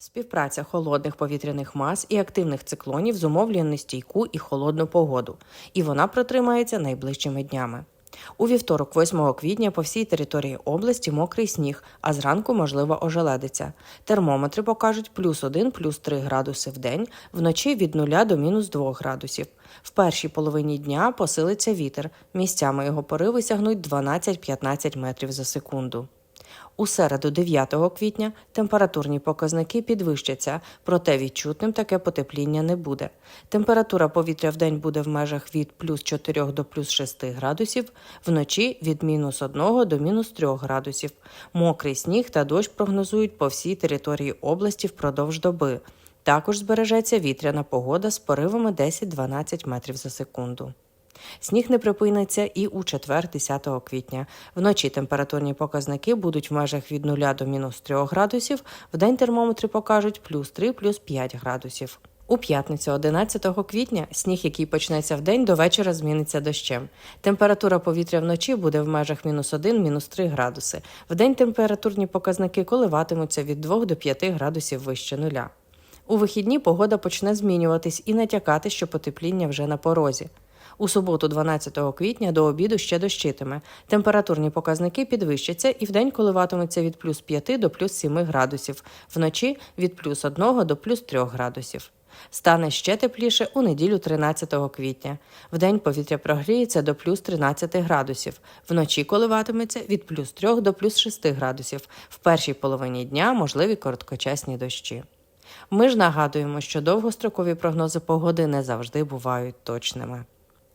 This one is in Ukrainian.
Співпраця холодних повітряних мас і активних циклонів зумовлює нестійку і холодну погоду, і вона протримається найближчими днями. У вівторок, 8 квітня, по всій території області мокрий сніг, а зранку можлива ожеледиця. Термометри покажуть плюс 1, плюс 3 градуси в день, вночі від 0 до мінус 2 градусів. В першій половині дня посилиться вітер. Місцями його пориви сягнуть 12-15 метрів за секунду. У середу, 9 квітня, температурні показники підвищаться, проте відчутним таке потепління не буде. Температура повітря в день буде в межах від плюс 4 до плюс 6 градусів, вночі від мінус 1 до мінус 3 градусів. Мокрий сніг та дощ прогнозують по всій території області впродовж доби. Також збережеться вітряна погода з поривами 10-12 метрів за секунду. Сніг не припиниться і у четвер, 10 квітня. Вночі температурні показники будуть в межах від 0 до мінус 3 градусів, вдень термометри покажуть плюс 3, плюс 5 градусів. У п'ятницю, 11 квітня, сніг, який почнеться в день, до вечора зміниться дощем. Температура повітря вночі буде в межах мінус 1, мінус 3 градуси. Вдень температурні показники коливатимуться від 2 до 5 градусів вище нуля. У вихідні погода почне змінюватись і натякати, що потепління вже на порозі. У суботу, 12 квітня, до обіду ще дощитиме. Температурні показники підвищаться і вдень коливатимуться від плюс 5 до плюс 7 градусів, вночі від плюс 1 до плюс 3 градусів. Стане ще тепліше у неділю 13 квітня. Вдень повітря прогріється до плюс 13 градусів, вночі коливатиметься від плюс 3 до плюс 6 градусів. В першій половині дня можливі короткочасні дощі. Ми ж нагадуємо, що довгострокові прогнози погоди не завжди бувають точними.